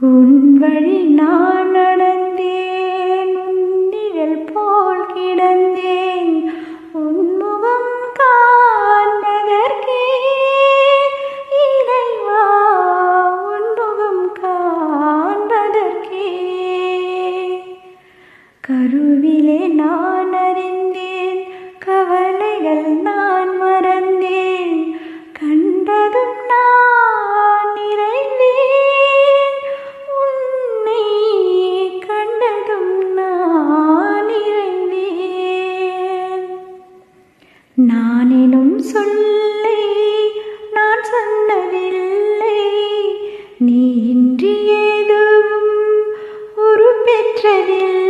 உன் வழி நான் நடந்தேன் உன்னிழல் போல் கிடந்தேன் உன்முகம் காண்பதற்கே இறைவா உன்முகம் காண்பதற்கே. கருவிலே நான் அறிந்தேன் கவலைகள் நான் நானெனும் சொல்லை நான் சொன்னதில்லை. நீ இன்றி ஏதும் உருப்பெற்றதில்லை.